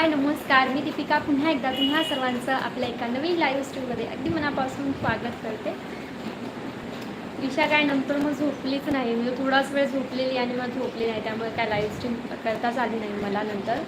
हाय नमस्कार. मी दीपिका. पुन्हा एकदा तुम्हा सर्वांचं आपल्या एका नवीन लाईव्ह स्ट्रीममध्ये अगदी मनापासून स्वागत करते. दिशा काय नंतर मग झोपलीच नाही. म्हणजे थोडाच वेळ झोपलेली आणि मग झोपली नाही. त्यामुळे काय लाईव्ह स्ट्रीम करताच आली नाही मला नंतर.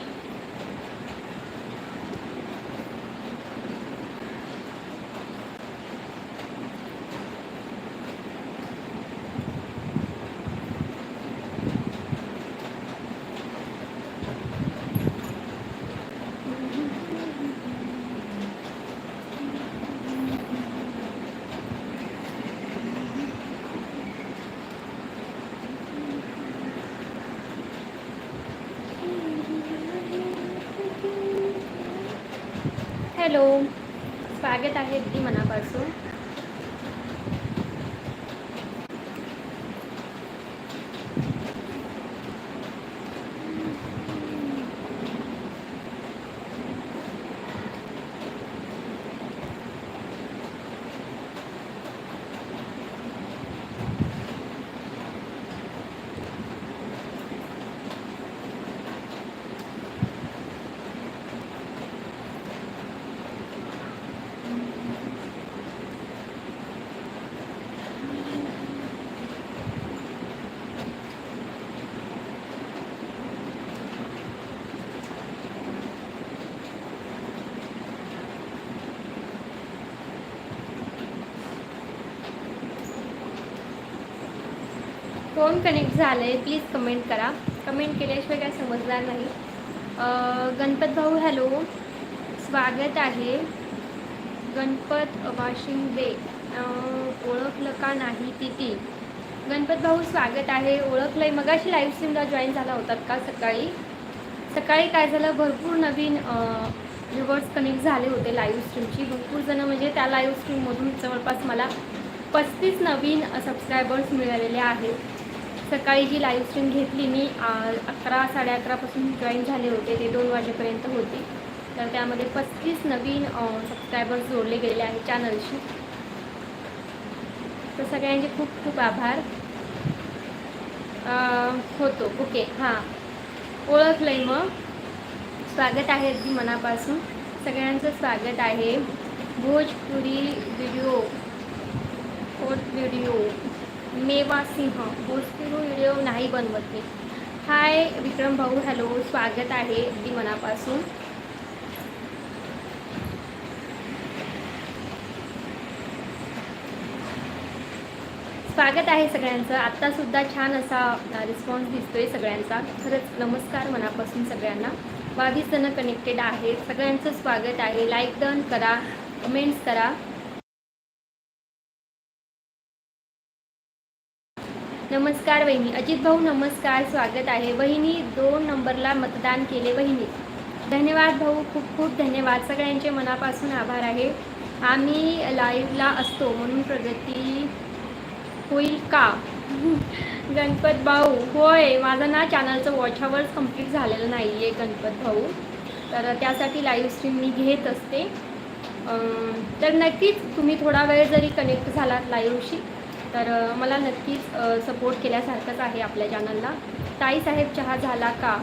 हॅलो. स्वागत आहे अगदी मनापासून. कोण कनेक्ट झालं आहे प्लीज कमेंट करा. कमेंट केल्याशिवाय काय समजणार नाही. गणपत भाऊ हॅलो स्वागत आहे. गणपत वाशिंग दे ओळखलं का नाही तिथे? गणपत भाऊ स्वागत आहे. ओळखलं आहे मगाशी लाईव्ह स्ट्रीमला जॉईन झाला होतात का सकाळी? सकाळी काय झालं? भरपूर नवीन व्ह्युअर्स कनेक्ट झाले होते लाईव्ह स्ट्रीमची भरपूर जणं म्हणजे त्या लाईव्ह स्ट्रीममधून जवळपास मला पस्तीस नवीन सबस्क्रायबर्स मिळालेले आहेत. सकाळी जी लाईव्ह स्ट्रीम घेतली मी अकरा साडे अकरापासून जॉईन झाले होते. ते दोन वाजेपर्यंत होती. तर त्यामध्ये पस्तीस नवीन सबस्क्रायबर्स जोडले गेले आहेत चॅनलशी तर सगळ्यांचे खूप खूप आभार. होतो. ओके. हां. ओळखलं आहे मग. स्वागत आहे अगदी मनापासून. सगळ्यांचं स्वागत आहे. भोजपुरी व्हिडिओ फोर्थ व्हिडिओ मेवा सिंह भोजपुरी व्हिडिओ नाही बनवत मी हाय विक्रम भाऊ हॅलो स्वागत आहे अगदी मनापासून स्वागत आहे सगळ्यांचं. आत्तासुद्धा छान असा रिस्पॉन्स दिसतोय सगळ्यांचा. खरंच नमस्कार मनापासून सगळ्यांना. बावीस जणं कनेक्टेड आहेत. सगळ्यांचं स्वागत आहे. लाईक डन करा कमेंट्स करा. नमस्कार वहिनी. अजित भाऊ नमस्कार. स्वागत आहे. वहिनी दोन नंबरला मतदान केले वहिनी. धन्यवाद भाऊ. खूप खूप धन्यवाद. सगळ्यांचे मनापासून आभार आहे. आम्ही लाईव्हला असतो म्हणून प्रगती होईल का? गणपत भाऊ होय. माझं ना चॅनलचं वॉच आवर्स कंप्लीट झालेलं नाही आहे गणपत भाऊ. तर त्यासाठी लाईव्ह स्ट्रीम मी घेत असते. तर नक्कीच तुम्ही थोडा वेळ जरी कनेक्ट झालात लाईव्हशी तर मला नक्कीच सपोर्ट केल्यासारखंच आहे आपल्या चॅनलला ताईसाहेब चहा झाला का?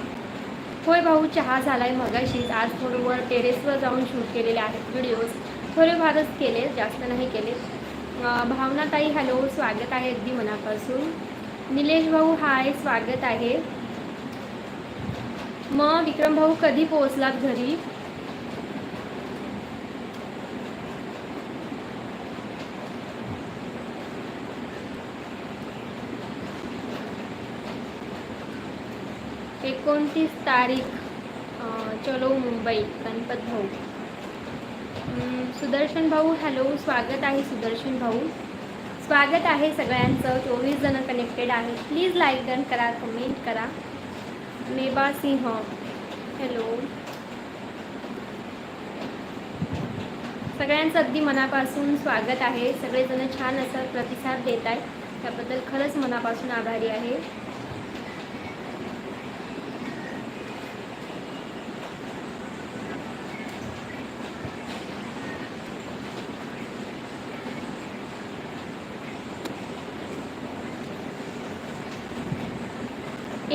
होय भाऊ चहा झाला आहे मगाशीच. आज थोडं वर टेरेसवर जाऊन शूट केलेले आहेत व्हिडिओज थोडेफारच केले जास्त नाही केले. भावना ताई हॅलो स्वागत आहे अगदी मनापासून. निलेश भाऊ हाय स्वागत आहे. मग विक्रम भाऊ कधी पोहोचलात घरी? एकोणतीस तारीख चलो मुंबई गणपत भाऊ. सुदर्शन भाऊ हॅलो स्वागत आहे सुदर्शन भाऊ. स्वागत आहे सगळ्यांचं चोवीस जण कनेक्टेड आहे. प्लीज लाईक डन करा कमेंट करा. मेबा सिंह हॅलो. सगळ्यांचं अगदी मनापासून स्वागत आहे. सगळेजण छान असं प्रतिसाद देत आहेत. त्याबद्दल खरंच मनापासून आभारी आहे.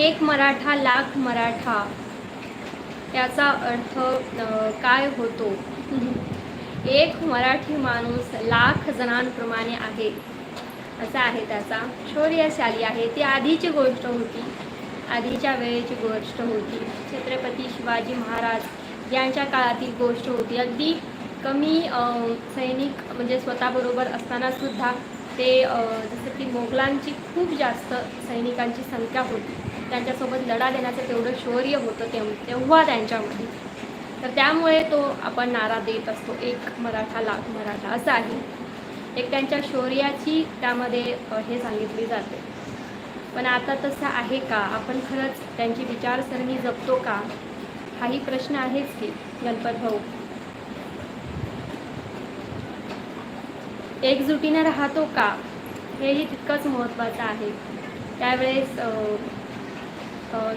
एक मराठा लाख मराठा. याचा अर्थ काय होतो? एक मराठी माणूस लाख जणांप्रमाणे आहे. असा आहे त्याचा. शौर्यशाली आहे. ती आधीची गोष्ट होती. आधीच्या वेळेची गोष्ट होती. छत्रपती शिवाजी महाराज यांच्या काळातील गोष्ट होती. अगदी कमी सैनिक म्हणजे स्वतःबरोबर असताना सुद्धा ते जसं की मोगलांची खूप जास्त सैनिकांची संख्या होती. त्यांच्यासोबत लढा देण्याचं तेवढं शौर्य होतं तेव तेव्हा त्यांच्यामध्ये. तर त्यामुळे तो आपण नारा देत असतो. एक मराठा लाख मराठा असं आहे. एक त्यांच्या शौर्याची त्यामध्ये हे सांगितली जाते. पण आता तसं आहे का? आपण खरंच त्यांची विचारसरणी जपतो का? हाही प्रश्न आहेच की गणपत भाऊ. एकजुटीने राहतो का? हेही तितकंच महत्त्वाचं आहे. त्यावेळेस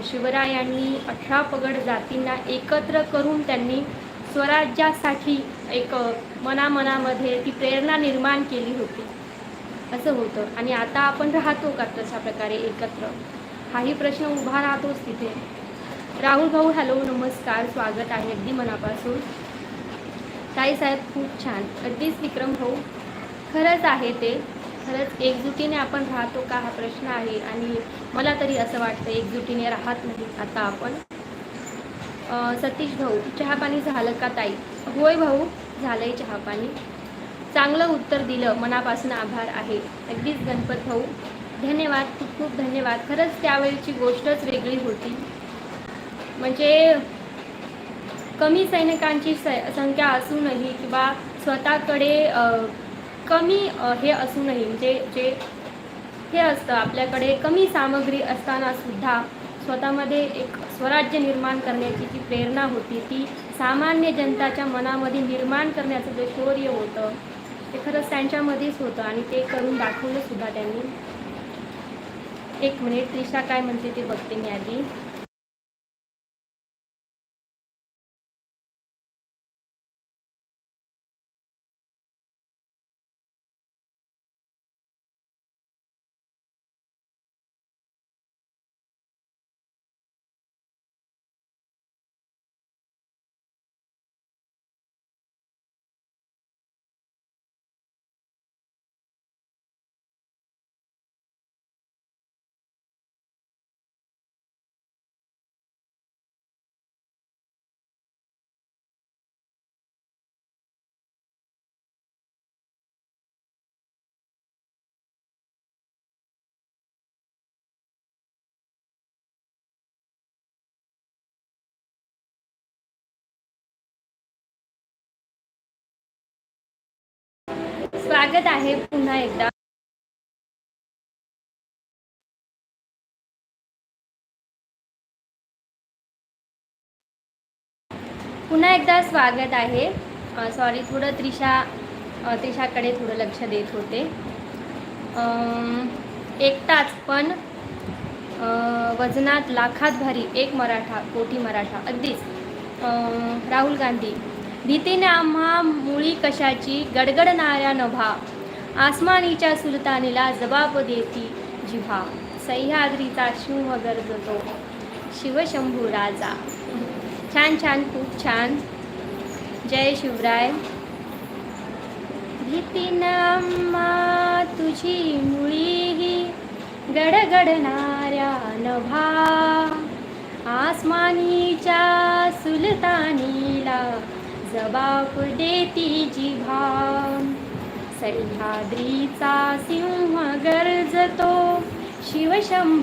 शिवरायांनी अठरा पगड जातींना एकत्र करून त्यांनी स्वराज्यासाठी एक मनामनामध्ये ती प्रेरणा निर्माण केली होती. असं होतं. आणि आता आपण राहतो का तशा प्रकारे एकत्र? हाही प्रश्न उभा राहतोच तिथे. राहुल भाऊ हॅलो नमस्कार. स्वागत आहे अगदी मनापासून. ताई साहेब खूप छान. अगदीच विक्रम भाऊ खरंच आहे ते. खरंच एकजुटीने आपण राहतो का हा प्रश्न आहे आणि मला तरी असं वाटतं एकजुटीने राहत नाही आता आपण. सतीश भाऊ चहापाणी झालं का ताई? होय भाऊ झालंय चहापाणी चांगलं उत्तर दिलं मनापासून आभार आहे. अगदीच गणपत भाऊ. धन्यवाद खूप खूप धन्यवाद. खरंच त्यावेळीची गोष्टच वेगळी होती. म्हणजे कमी सैनिकांची स संख्या असूनही किंवा स्वतःकडे कमी हे असूनही म्हणजे जे हे असतं आपल्याकडे कमी सामग्री असताना सुद्धा स्वतःमध्ये एक स्वराज्य निर्माण करण्याची जी प्रेरणा होती ती सामान्य जनताच्या मनामध्ये निर्माण करण्याचं जे शौर्य होतं ते खरंच त्यांच्यामध्येच होतं आणि ते करून दाखवलं सुद्धा त्यांनी. एक मिनिट त्रिशा काय म्हणते ते बघते मी आधी. स्वागत आहे पुन्हा एकदा. पुन्हा एकदा स्वागत आहे. सॉरी थोडं त्रिशा अ, त्रिशाकडे थोडं लक्ष देत होते. एकटाच पण वजनात लाखात भारी एक मराठा कोटी मराठा. अगदीच. राहुल गांधी भीतीने आम्हा मुळी कशाची गडगडणाऱ्या नभा. आसमानीच्या सुलतानीला जबाब देती जिव्हा. सह्याद्रीचा शिव गरजतो. शिवशंभू राजा. छान छान खूप छान. जय शिवराय. भीतीनं तुझी मुळीही गडगडणाऱ्या नभा. आसमानीच्या सुलतानीला जबाब देती जिभा सह्याद्रीचा सिंह गरजतो शिवशंभूराजा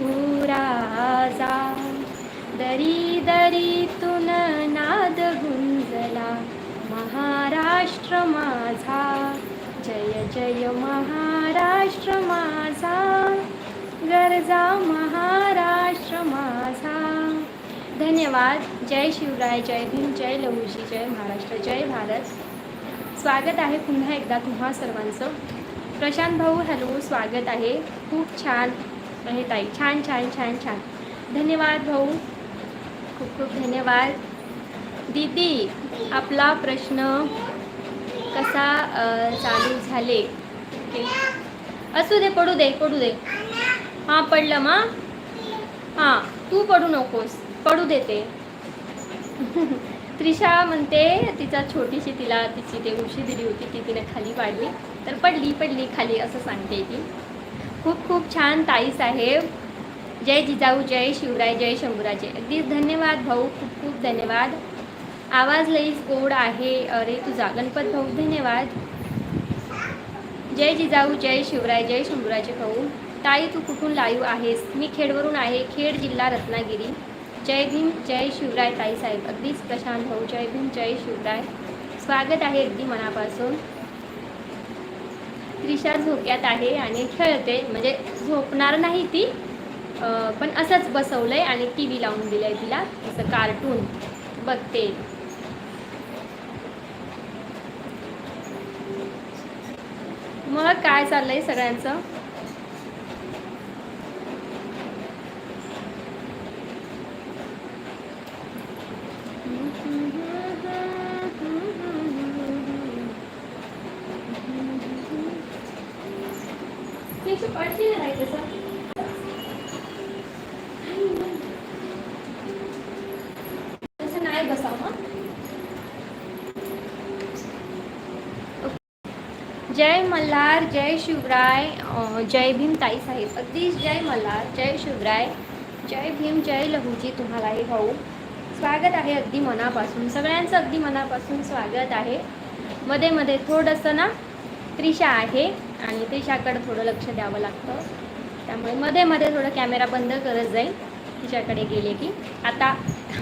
दरी दरीतून नाद गुंजला महाराष्ट्र माझा. जय जय महाराष्ट्र माझा. गरजा महाराष्ट्र माझा धन्यवाद। जय शिवराय जय भीम जय लहुजी जय महाराष्ट्र जय भारत। स्वागत आहे पुन्हा एकदा तुम्हा सर्वांचं. प्रशांत भाऊ हॅलो स्वागत आहे. खूप छान आहे ताई. छान छान छान छान. धन्यवाद भाऊ. खूप खूप धन्यवाद. दीदी आपला प्रश्न कसा चालू झाले? असू दे पडू दे पडू दे. हां पडलं मा हां तू पडू नकोस. पडू देते. त्रिशा म्हणते तिचा छोटीशी तिला तिची ते उशी दिली होती ती तिने खाली पाडली तर पडली पडली खाली असं सांगते ती. खूप खूप छान ताईस आहे जय जिजाऊ जय शिवराय जय शंभूराजे. अगदी धन्यवाद भाऊ खूप खूप धन्यवाद. आवाज लईच गोड आहे. अरे तुझा. गणपत भाऊ धन्यवाद. जय जिजाऊ जय शिवराय जय शंभूराजे भाऊ. ताई तू कुठून लाईव आहेस? मी खेडवरून आहे खेड जिल्हा रत्नागिरी. जय भीम जय शिवराय ताईसाहेब अगदीच प्रशांत भाऊ जय भीम जय शिवराय. स्वागत आहे अगदी मनापासून. त्रिशा झोक्यात आहे आणि खेळते. म्हणजे झोपणार नाही ती पण असंच बसवलंय आणि टी व्ही लावून दिलंय तिला. असं कार्टून बघते. मग काय चाललंय सगळ्यांचं पडशील नाही तसं तसं नाही बसावं जय मल्हार जय शिवराय जय भीम ताई साहेब. अगदीच जय मला जय शिवराय जय भीम जय लहूजी तुम्हालाही भाऊ. स्वागत आहे अगदी मनापासून. सगळ्यांचं अगदी मनापासून स्वागत आहे. मध्ये मध्ये थोडंसं ना त्रिशा आहे आणि त्रिशाकडे थोडं लक्ष द्यावं लागतं. त्यामुळे मध्ये मध्ये थोडं कॅमेरा बंद करत जाईल तिच्याकडे गेले की आता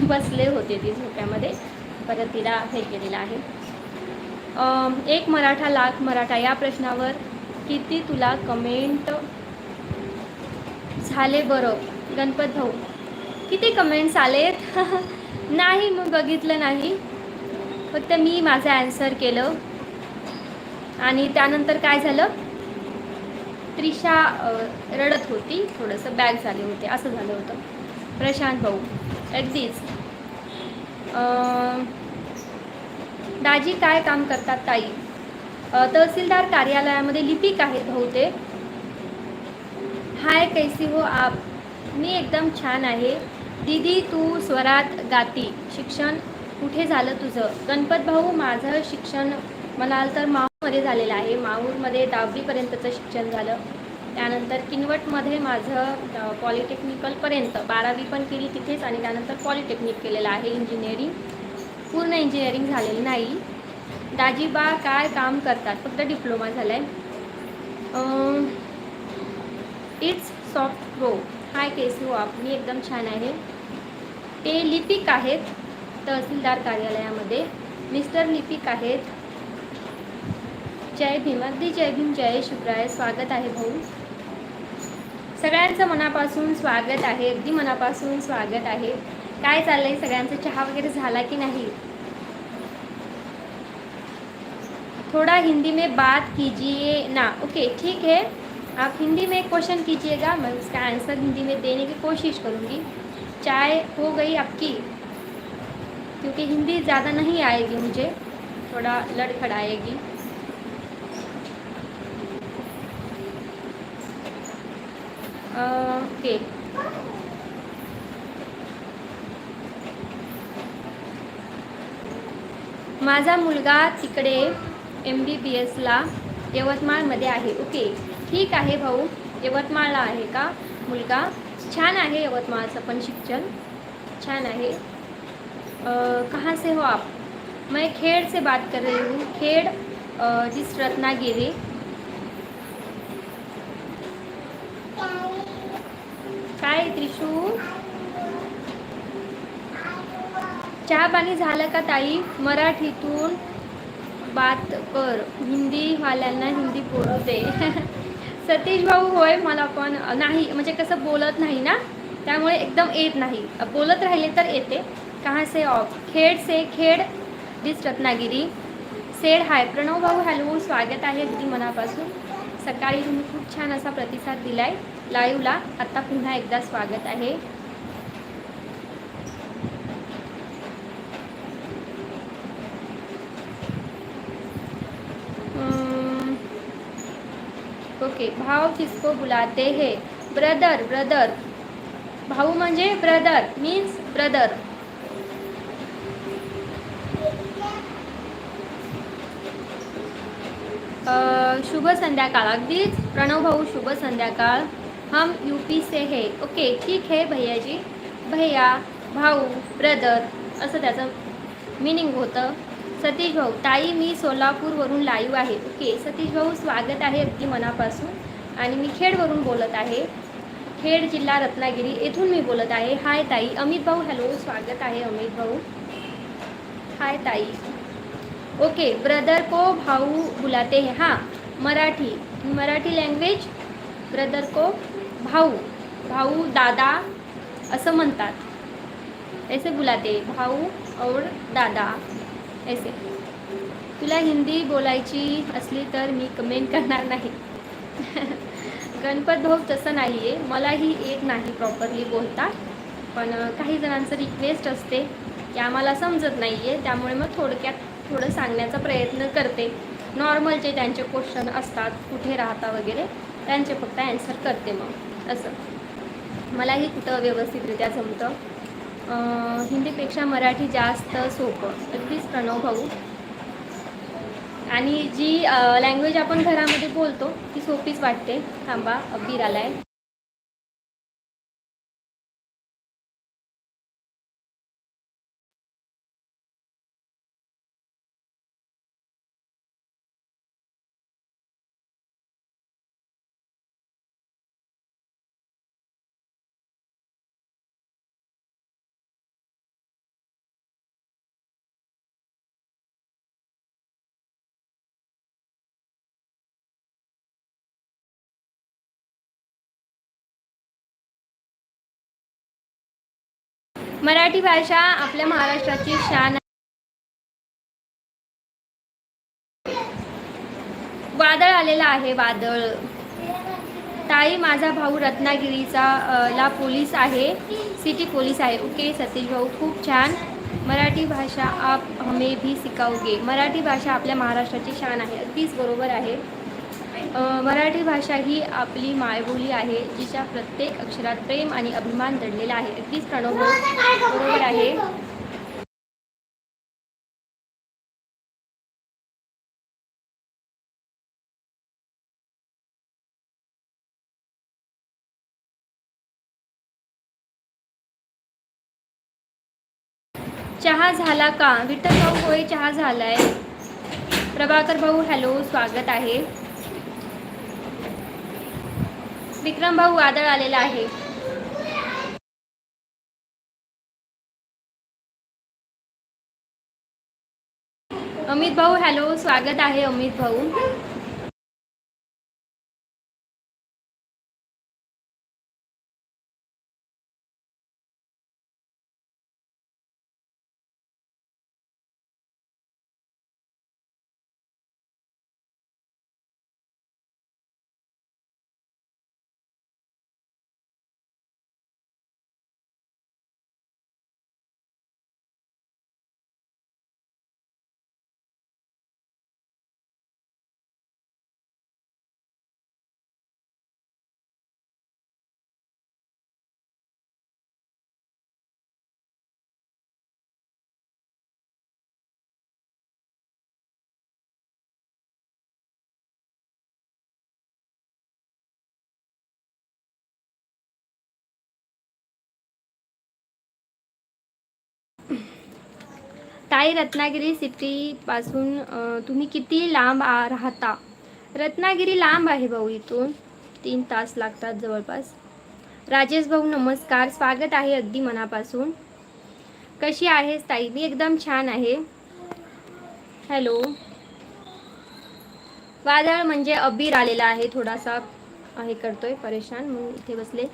बसले होते ती झोप्यामध्ये परत तिला हे केलेलं आहे. एक मराठा लाख मराठा या प्रश्नावर किती तुला कमेंट झाले बरं? गणपत भाऊ किती कमेंट्स आलेत? नाही मग बघितलं नाही. फक्त मी माझं ॲन्सर केलं. आणि त्यानंतर काय झालं? त्रिशा रडत होती. थोडंसं बॅग झाले होते. असं झालं होतं. प्रशांत भाऊ अगदीच. दाजी काय काम करतात ताई? तहसीलदार कार्यालयामध्ये लिपिक आहेत बहुतेक. हाय कैसी हो आप? मी एकदम छान आहे. दीदी तू स्वरात गाती. शिक्षण कुठे झालं तुझं? गणपत भाऊ माझं शिक्षण म्हणाल तर माहूरमध्ये झालेलं आहे. माहूरमध्ये दहावीपर्यंतचं शिक्षण झालं. त्यानंतर किनवटमध्ये माझं पॉलिटेक्निकलपर्यंत. बारावी पण केली तिथेच आणि त्यानंतर पॉलिटेक्निक केलेलं आहे. इंजिनिअरिंग. पूर्ण इंजिनिअरिंग झालेलं नाही. दाजीबा काय काम करतात? फक्त डिप्लोमा झाला आहे इट्स सॉफ्ट प्रो हाय केसू हो, आप मी एकदम छान आहे. ते लिपिक आहेत तहसीलदार कार्यालयामध्ये. मिस्टर लिपिक आहेत. जय भीम अगदी जय भीम जय शिवराय. स्वागत आहे भाऊ. सगळ्यांचं मनापासून स्वागत आहे. अगदी मनापासून स्वागत आहे. काय चाललंय? सगळ्यांचा चहा वगैरे झाला की नाही? थोड़ा हिंदी में बात कीजिए ना। ओके ठीक है। आप हिंदी में क्वेश्चन कीजिएगा। मैं उसका आंसर हिंदी में देने की कोशिश करूँगी। चाय हो गई आपकी? क्योंकि हिंदी ज़्यादा नहीं आएगी मुझे। थोड़ा लड़खड़ाएगी ओके माझा मुलगा तिकडे. एम बी बी एसला यवतमाळमध्ये आहे. ओके. ठीक आहे भाऊ. यवतमाळला आहे का? मुलगा? छान आहे यवतमाळचं पण शिक्षण. छान आहे. कहाँ से हो आप? मैं खेड़ से बात कर रही हूँ. खेड़ जिस रत्नागिरी. काय त्रिशू? चहा पाणी झालं का ताई? मराठीतून बात कर. हिंदीवाल्यांना हिंदी बोलू दे. सतीश भाऊ होय मला पण. नाही म्हणजे कसं बोलत नाही ना त्यामुळे एकदम येत नाही. बोलत राहिले तर येते. कहाँ से ऑफ खेड से खेड? डिस रत्नागिरी सेड हाय. प्रणव भाऊ हॅलो. स्वागत आहे अगदी मनापासून. सकाळी तुम्ही खूप छान असा प्रतिसाद दिलाय. लाईव्हला आत्ता पुन्हा एकदा स्वागत आहे. के भाव किसको बुलाते है? ब्रदर ब्रदर भाऊ म्हणजे ब्रदर मीन्स ब्रदर शुभ संध्याकाळ. अगदीच प्रणव भाऊ शुभ संध्याकाळ. हम यूपी से है. ओके ठीक है भैया जी भैया भाऊ ब्रदर असं त्याचं मिनिंग होतं. सतीश भाऊ ताई मी सोलापूरवरून लाईव्ह आहे. ओके सतीश भाऊ स्वागत आहे अगदी मनापासून. आणि मी खेडवरून बोलत आहे. खेड जिल्हा रत्नागिरी येथून मी बोलत आहे. हाय ताई. अमित भाऊ हॅलो. स्वागत आहे अमित भाऊ. हाय ताई. ओके ब्रदर को भाऊ बुलाते हैं. हां मराठी. मराठी लँग्वेज ब्रदर को भाऊ. भाऊ दादा असं म्हणतात. ऐसे बुलाते. भाऊ और दादा. ऐसे। तुला हिंदी बोलायची असली तर मी कमेंट करणार नाही. गणपत भाऊ तसं नाही आहे मलाही येत नाही प्रॉपरली बोलता. पण काही जणांचं रिक्वेस्ट असते की आम्हाला समजत नाही आहे त्यामुळे मग थोडक्यात थोडं सांगण्याचा प्रयत्न करते. नॉर्मल जे त्यांचे क्वेश्चन असतात कुठे राहता वगैरे त्यांचे फक्त ॲन्सर करते मग. असं. मलाही कुठं व्यवस्थितरित्या जमतं. हिंदीपेक्षा मराठी जास्त सोपं. अगदीच प्रणव भाऊ. आणि जी लँग्वेज आपण घरामध्ये बोलतो ती सोपीच वाटते. थांबा अबीर आला आहे मराठी भाषा आपल्या महाराष्ट्राची शान वादळ आलेलं आहे वादळ. ताई माझा भाऊ रत्नागिरीचा ला पोलीस आहे सिटी पोलीस आहे. ओके सतीश भाऊ खूप छान. मराठी भाषा आप हमें भी सिकाओगे मराठी भाषा आपल्या महाराष्ट्राची शान आहे. अगदीच बरोबर आहे. मराठी भाषा ही आपली मायबोली आहे जिच्या प्रत्येक अक्षरात प्रेम आणि अभिमान दडलेला आहे. अगदीच प्रणव बरोबर आहे. चहा झाला का? विठ्ठल भाऊ होय चहा झालाय. प्रभाकर भाऊ हॅलो स्वागत आहे. विक्रम भाऊ वादळ आलेला आहे. अमित भाऊ हॅलो स्वागत आहे अमित भाऊ. ताई रत्नागिरी सिटीपासून तुम्ही किती लांब आ राहता? रत्नागिरी लांब आहे भाऊ इथून. तीन तास लागतात जवळपास. राजेश भाऊ नमस्कार. स्वागत आहे अगदी मनापासून. कशी आहेस ताई? मी एकदम छान आहे. हॅलो. वादळ म्हणजे अबीर आलेला आहे थोडासा हे करतोय परेशान म्हणून इथे बसले.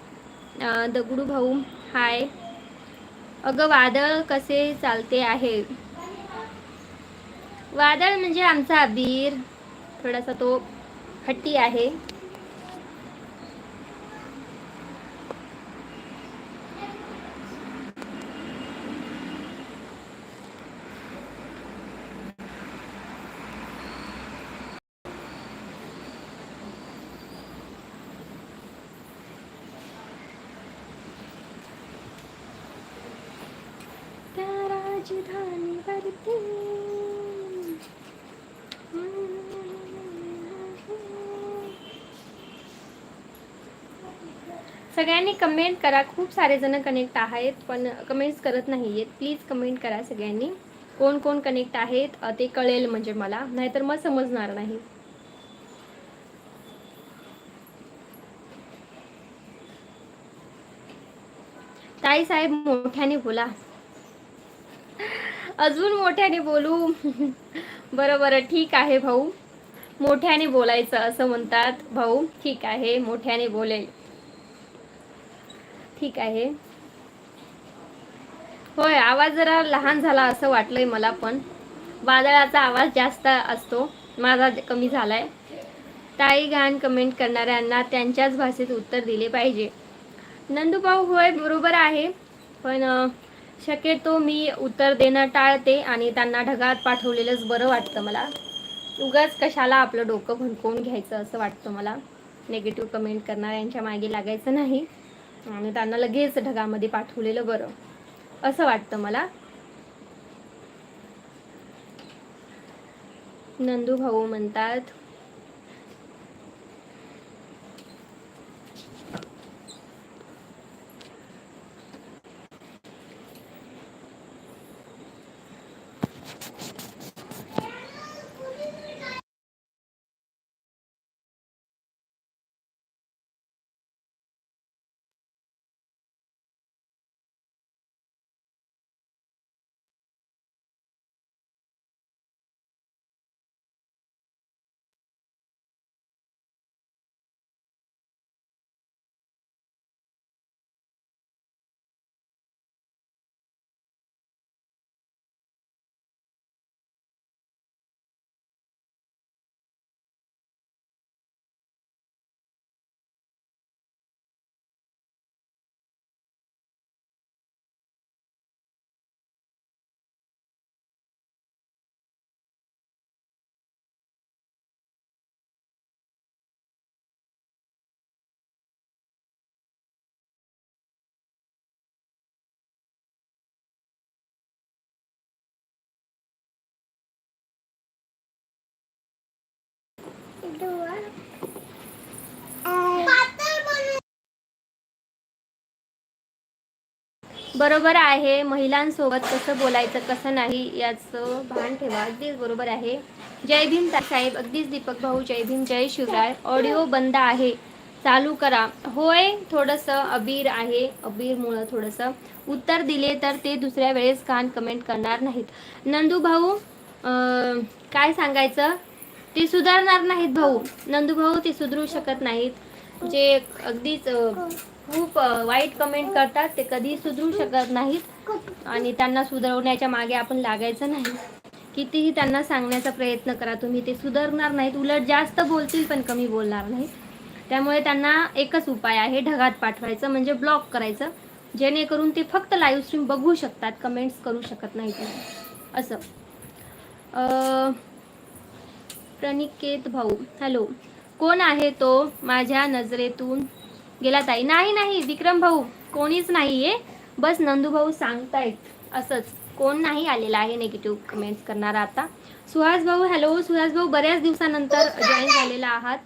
दगडू भाऊ हाय अगं वादळ कसे चालते आहे? वादळ म्हणजे आमचा अबीर. थोडासा तो हट्टी आहे त्या राजधानीवरती सगळ्यांनी कमेंट करा. खूप सारे जण कनेक्ट आहेत पण कमेंट्स करत नाही आहेत प्लीज कमेंट करा सगळ्यांनी. कोण कोण कनेक्ट आहेत? ते कळेल म्हणजे मला. नाहीतर मग समजणार नाही. ताई साहेब मोठ्याने बोला. अजून मोठ्याने बोलू? बरं बरं. ठीक आहे भाऊ. मोठ्याने बोलायचं असं म्हणतात भाऊ. ठीक आहे मोठ्याने बोलेल. ठीक आहे. होय आवाज जरा लहान झाला असं वाटलंय मला पण. वादळाचा आवाज जास्त असतो. माझा कमी झालाय. ताई घाण कमेंट करणाऱ्यांना त्यांच्याच भाषेत उत्तर दिले पाहिजे. नंदूभाऊ होय बरोबर आहे. पण शक्यतो मी उत्तर देणं टाळते आणि त्यांना ढगात पाठवलेलंच बरं वाटतं मला. उगाच कशाला आपलं डोकं भुंकवून घ्यायचं असं वाटतं मला. नेगेटिव्ह कमेंट करणाऱ्यांच्या मागे लागायचं नाही. आणि त्यांना लगेच ढगामध्ये पाठवलेलं बरं. असं वाटतं मला. नंदू भाऊ म्हणतात बरोबर आहे महिलांसोबत कसं बोलायचं कसं नाही याचं भान ठेवा. अगदीच बरोबर आहे. जय भीम साहेब अगदीच दीपक भाऊ जय भीम जय शिवराय. ऑडिओ बंद आहे. चालू करा. होय थोडंसं अबीर आहे. अबीरमुळं थोडंसं. उत्तर दिले तर ते दुसऱ्या वेळेस कान कमेंट करणार नाहीत. नंदू भाऊ काय सांगायचं? ते सुधारणार नाहीत भाऊ. नंदू भाऊ ते सुधरू शकत नाहीत. जे अगदीच खूप वाईट कमेंट करतात. ते कधी सुधरू शकत नाहीत. आणि त्यांना सुधरवण्याच्या मागे आपण लागायचं नाही. कितीही त्यांना सांगण्याचा प्रयत्न करा तुम्ही ते सुधारणार नाहीत. उलट जास्त बोलतील पण कमी बोलणार नाहीत. त्यामुळे त्यांना एकच उपाय आहे ढगात पाठवायचं म्हणजे ब्लॉक करायचं. जेणेकरून ते फक्त लाईव्ह स्ट्रीम बघू शकतात कमेंट्स करू शकत नाहीत. असं. प्रणिकेत भाऊ हॅलो कोण आहे तो माझ्या नजरेतून? गेला ताई. नाही नाही विक्रम भाऊ कोणीच नाही आहे बस नंदू भाऊ सांगतायत असंच. कोण नाही आलेला आहे नेगेटिव्ह कमेंट्स करणारा आता. सुहास भाऊ हॅलो सुहास भाऊ बऱ्याच दिवसानंतर जॉईन झालेला आहात.